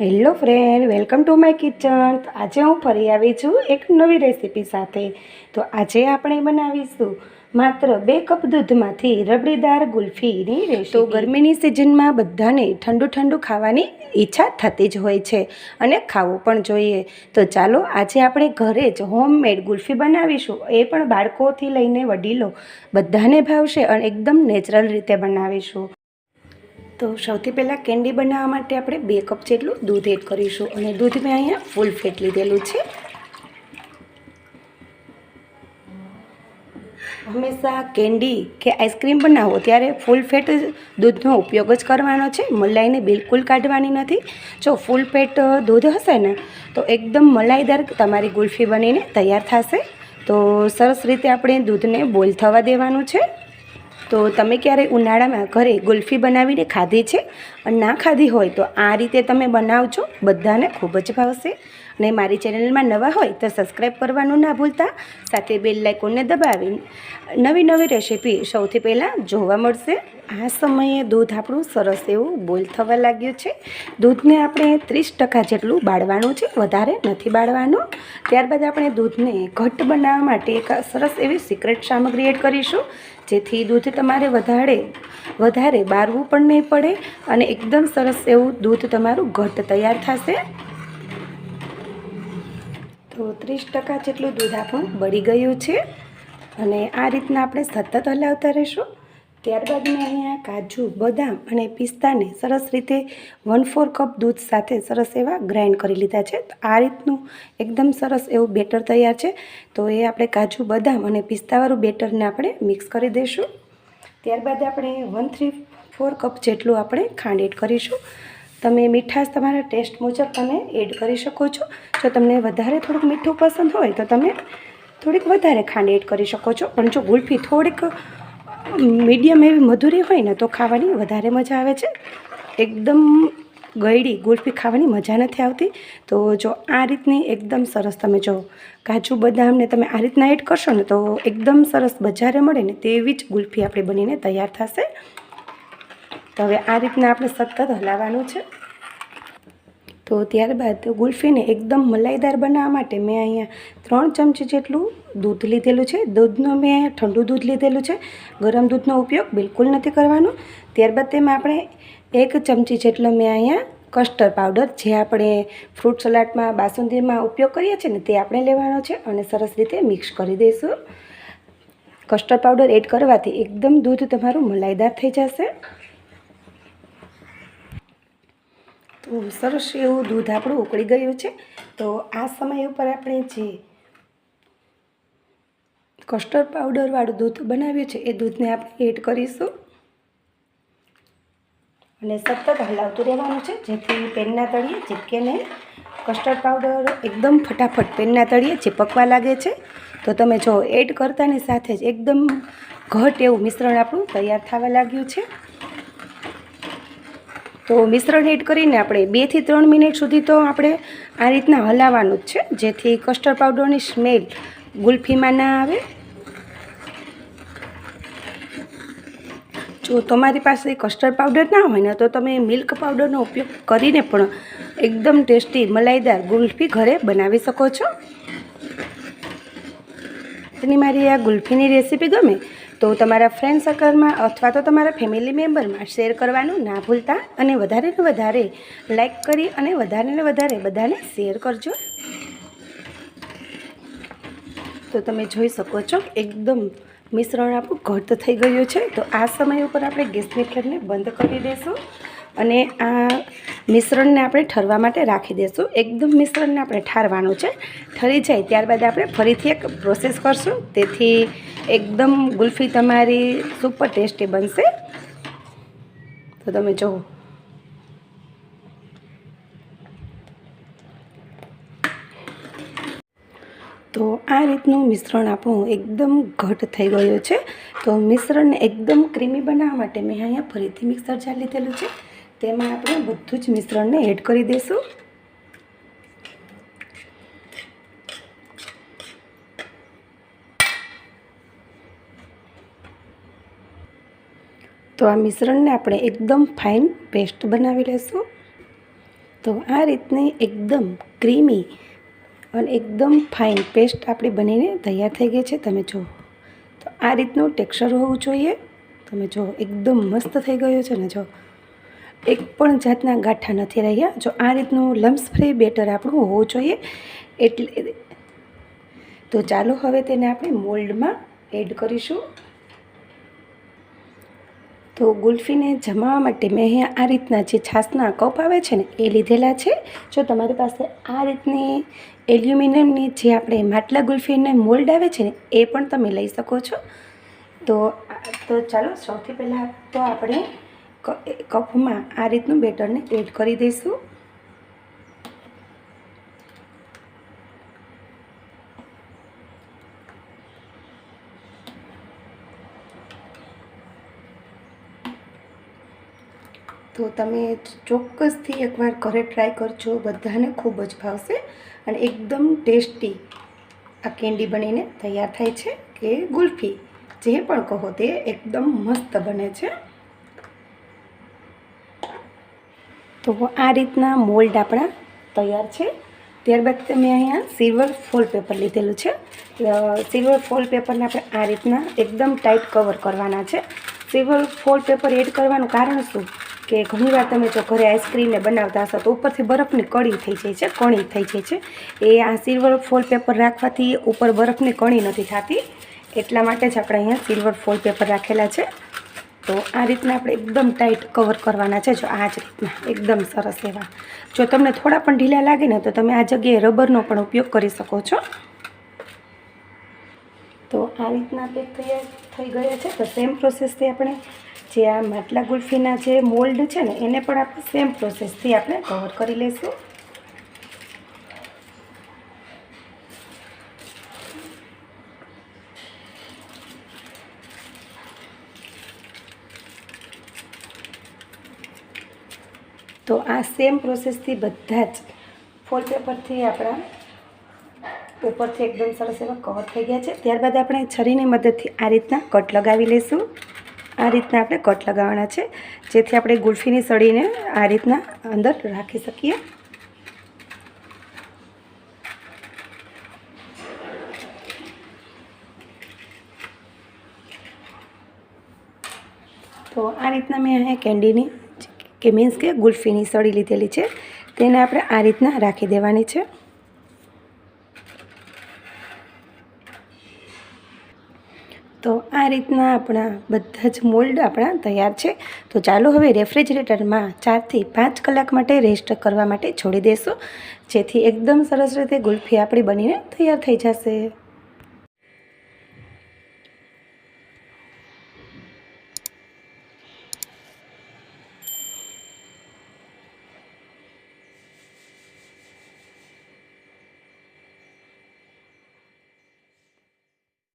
Hello friend welcome to my kitchen. તો આજે હું ફરી આવી છું એક નવી રેસીપી સાથે. તો આજે આપણે બનાવીશું માત્ર બે કપ દૂધમાંથી રબડીદાર ગુલ્ફીની રેસીપી. તો ગરમીની સિઝનમાં બધાને ઠંડુ ઠંડુ ખાવાની ઈચ્છા થતી જ હોય છે અને ખાવું પણ જોઈએ. તો ચાલો આજે આપણે ઘરે જ હોમમેડ ગુલ્ફી બનાવીશું. એ પણ બાળકોથી લઈને વડીલો બધાને ભાવશે અને એકદમ નેચરલ રીતે બનાવીશું. તો સૌથી પહેલાં કેન્ડી બનાવવા માટે આપણે બે કપ જેટલું દૂધ એડ કરીશું અને દૂધ મેં અહીંયા ફૂલ ફેટ લીધેલું છે. હંમેશા કેન્ડી કે આઈસ્ક્રીમ બનાવો ત્યારે ફૂલ ફેટ દૂધનો ઉપયોગ જ કરવાનો છે. મલાઈને બિલકુલ કાઢવાની નથી. જો ફૂલ ફેટ દૂધ હશે ને, તો એકદમ મલાઈદાર તમારી ગુલ્ફી બનીને તૈયાર થશે. તો સરસ રીતે આપણે દૂધને બોઇલ થવા દેવાનું છે. તો તમે ક્યારે ઉનાળામાં ઘરે ગુલ્ફી બનાવીને ખાધી છે? અને ના ખાધી હોય તો આ રીતે તમે બનાવજો, બધાને ખૂબ જ ભાવશે. અને મારી ચેનલમાં નવા હોય તો સબસ્ક્રાઈબ કરવાનું ના ભૂલતા. સાથે બેલ લાઇકોનને દબાવી નવી નવી રેસીપી સૌથી પહેલાં જોવા મળશે. આ સમયે દૂધ આપણું સરસ એવું બોઇલ થવા લાગ્યું છે. દૂધને આપણે ત્રીસ ટકા જેટલું બાળવાનું છે, વધારે નથી બાળવાનું. ત્યારબાદ આપણે દૂધને ઘટ્ટ બનાવવા માટે એક સરસ એવી સિક્રેટ સામગ્રી એડ કરીશું, જેથી દૂધ તમારે વધારે વધારે બાળવું પણ નહીં પડે અને એકદમ સરસ એવું દૂધ તમારું ઘટ્ટ તૈયાર થશે. તો ત્રીસ ટકા જેટલું દૂધ આપણું બળી ગયું છે. અને આ રીતના આપણે સતત હલાવતા રહીશું. ત્યારબાદ મેં અહીંયા કાજુ, બદામ અને પિસ્તાને સરસ રીતે વન ફોર કપ દૂધ સાથે સરસ એવા ગ્રાઇન્ડ કરી લીધા છે. આ રીતનું એકદમ સરસ એવું બેટર તૈયાર છે. તો એ આપણે કાજુ, બદામ અને પિસ્તાવાળું બેટરને આપણે મિક્સ કરી દઈશું. ત્યારબાદ આપણે વન થ્રી ફોર કપ જેટલું આપણે ખાંડ એડ કરીશું. તમે મીઠાશ તમારા ટેસ્ટ મુજબ તમે એડ કરી શકો છો. જો તમને વધારે થોડુંક મીઠું પસંદ હોય તો તમે થોડીક વધારે ખાંડ એડ કરી શકો છો. પણ જો ગુલ્ફી થોડીક મીડિયમ એવી મધુરી હોય ને તો ખાવાની વધારે મજા આવે છે. એકદમ ગળી ગુલ્ફી ખાવાની મજા નથી આવતી. તો જો આ રીતની એકદમ સરસ તમે જો કાજુ બદામને તમે આ રીતના એડ કરશો ને તો એકદમ સરસ બજારે મળે ને તેવી જ ગુલ્ફી આપણે બનીને તૈયાર થશે. તો હવે આ રીતના આપણે સતત હલાવવાનું છે. તો ત્યારબાદ ગુલ્ફીને એકદમ મલાઈદાર બનાવવા માટે મેં અહીંયા ત્રણ ચમચી જેટલું દૂધ લીધેલું છે. દૂધનો મેં ઠંડુ દૂધ લીધેલું છે. ગરમ દૂધનો ઉપયોગ બિલકુલ નથી કરવાનો. ત્યારબાદ તેમાં આપણે એક ચમચી જેટલો મેં અહીંયા કસ્ટર્ડ પાવડર જે આપણે ફ્રૂટ સલાડમાં, બાસુંદીમાં ઉપયોગ કરીએ છીએ ને તે આપણે લેવાનો છે અને સરસ રીતે મિક્સ કરી દઈશું. કસ્ટર્ડ પાવડર એડ કરવાથી એકદમ દૂધ તમારું મલાઈદાર થઈ જશે તો સરસ એવું દૂધ આપણું ઉકળી ગયું છે. તો આ સમય ઉપર આપણે જે કસ્ટર્ડ પાવડરવાળું દૂધ બનાવ્યું છે, એ દૂધને આપણે એડ કરીશું. અને સતત હલાવતું રહેવાનું છે, જેથી પેનના તળીએ ચીપકે નહીં. કસ્ટર્ડ પાવડર એકદમ ફટાફટ પેનના તળીએ ચીપકવા લાગે છે. તો તમે જો એડ કરતાની સાથે જ એકદમ ઘટ એવું મિશ્રણ આપણું તૈયાર થવા લાગ્યું છે. તો મિશ્રણ એડ કરીને આપણે બેથી ત્રણ મિનિટ સુધી તો આપણે આ રીતના હલાવવાનું જ છે. જેથી કસ્ટર્ડ પાવડરની સ્મેલ ગુલ્ફીમાં ના આવે. જો તમારી પાસે કસ્ટર્ડ પાવડર ના હોય ને, તો તમે મિલ્ક પાવડરનો ઉપયોગ કરીને પણ એકદમ ટેસ્ટી, મલાઈદાર ગુલ્ફી ઘરે બનાવી શકો છો. તેની મારી આ ગુલ્ફીની રેસીપી ગમે તો તમારા ફ્રેન્ડ સર્કલમાં અથવા તો તમારા ફેમિલી મેમ્બરમાં શેર કરવાનું ના ભૂલતા અને વધારે ને વધારે લાઇક કરી અને વધારે ને વધારે બધાને શેર કરજો. તો તમે જોઈ શકો છો, એકદમ મિશ્રણ આપણું ઘટ થઈ ગયું છે. તો આ સમય ઉપર આપણે ગેસની ફ્લેમને બંધ કરી દઈશું અને આ મિશ્રણને આપણે ઠરવા માટે રાખી દઈશું એકદમ મિશ્રણને આપણે ઠારવાનું છે. ઠરી જાય ત્યારબાદ આપણે ફરીથી એક પ્રોસેસ કરશું. તેથી એકદમ ગુલ્ફી તમારી સુપર ટેસ્ટી બનશે. તો તમે જુઓ તો આ રીતનું મિશ્રણ આપણું એકદમ ઘટ થઈ ગયું છે. તો મિશ્રણને એકદમ ક્રીમી બનાવવા માટે મેં અહીંયા ફરીથી મિક્સર જાર લીધેલું છે. તેમાં આપણે બધું જ મિશ્રણને એડ કરી દઈશું. તો આ મિશ્રણને આપણે એકદમ ફાઇન પેસ્ટ બનાવી લઈશું તો આ રીતની એકદમ ક્રીમી અને એકદમ ફાઇન પેસ્ટ આપણી બનીને તૈયાર થઈ ગઈ છે. તમે જુઓ તો આ રીતનું ટેક્સચર હોવું જોઈએ. તમે જુઓ એકદમ મસ્ત થઈ ગયું છે ને જો. એક પણ જાતના ગાંઠા નથી રહ્યા. જો આ રીતનું લમ્સ ફ્રી બેટર આપણું હોવું જોઈએ. એટલે તો ચાલો હવે તેને આપણે મોલ્ડમાં એડ કરીશું. તો ગુલ્ફીને જમાવવા માટે મેં આ રીતના જે છાસના કપ આવે છે ને, એ લીધેલા છે. જો તમારી પાસે આ રીતની એલ્યુમિનિયમની જે આપણે માટલા ગુલ્ફીને મોલ્ડ આવે છે ને, એ પણ તમે લઈ શકો છો. તો તો ચાલો સૌથી પહેલાં તો આપણે કપમાં આ રીતનું બેટરને એડ કરી દઈશું. તો તમે ચોક્કસથી એકવાર ઘરે ટ્રાય કરજો. બધાને ખૂબ જ ભાવશે અને એકદમ ટેસ્ટી આ કેન્ડી બનીને તૈયાર થાય છે કે ગુલ્ફી. જે પણ કહો તે એકદમ મસ્ત બને છે. તો આ રીતના મોલ્ડ આપણા તૈયાર છે. ત્યારબાદ તમે અહીંયા સિલ્વર ફોલ પેપર લીધેલું છે. સિલ્વર ફોલ પેપરને આપણે આ રીતના એકદમ ટાઈટ કવર કરવાના છે. સિલ્વર ફોલ પેપર એડ કરવાનું કારણ શું? કે ઘણીવાર તમે જો ઘરે આઈસ્ક્રીમને બનાવતા હશો તો ઉપરથી બરફની કળી થઈ જાય છે, કણી થઈ જાય છે. એ આ સિલ્વર ફોલ પેપર રાખવાથી ઉપર બરફની કણી નથી થતી. એટલા માટે જ આપણે અહીંયા સિલ્વર ફોલ પેપર રાખેલા છે. તો આ રીતના આપણે એકદમ ટાઈટ કવર કરવાના છે, જો આ જ રીતના. એકદમ સરસ એવા. જો તમને થોડા પણ ઢીલા લાગે ને તો તમે આ જગ્યાએ રબરનો પણ ઉપયોગ કરી શકો છો. તો આ રીતના પેક તૈયાર થઈ ગયા છે. તો સેમ પ્રોસેસથી આપણે જે આ માટલા ગુલ્ફીના જે મોલ્ડ છે ને, એને પણ આપણે સેમ પ્રોસેસથી આપણે કવર કરી લઈશું. તો આ સેમ પ્રોસેસથી બધા જ ફોલ પેપરથી આપણા ઉપરથી એકદમ સરસ એવા કવર થઈ ગયા છે. ત્યારબાદ આપણે છરીની મદદથી આ રીતના કટ લગાવી લઈશું. આ રીતના આપણે કટ લગાવવાના છે. જેથી આપણે ગુલ્ફીની સળીને આ રીતના અંદર રાખી શકીએ. તો આ રીતના મેં અહીંયા કેન્ડીની કે મીન્સ કે ગુલ્ફીની સળી લીધેલી છે. તેને આપણે આ રીતના રાખી દેવાની છે. તો આ રીતના આપણા બધા જ મોલ્ડ આપણા તૈયાર છે. તો ચાલો હવે રેફ્રિજરેટરમાં ચારથી પાંચ કલાક માટે રેસ્ટ કરવા માટે છોડી દેશું. જેથી એકદમ સરસ રીતે ગુલ્ફી આપણી બનીને તૈયાર થઈ જશે.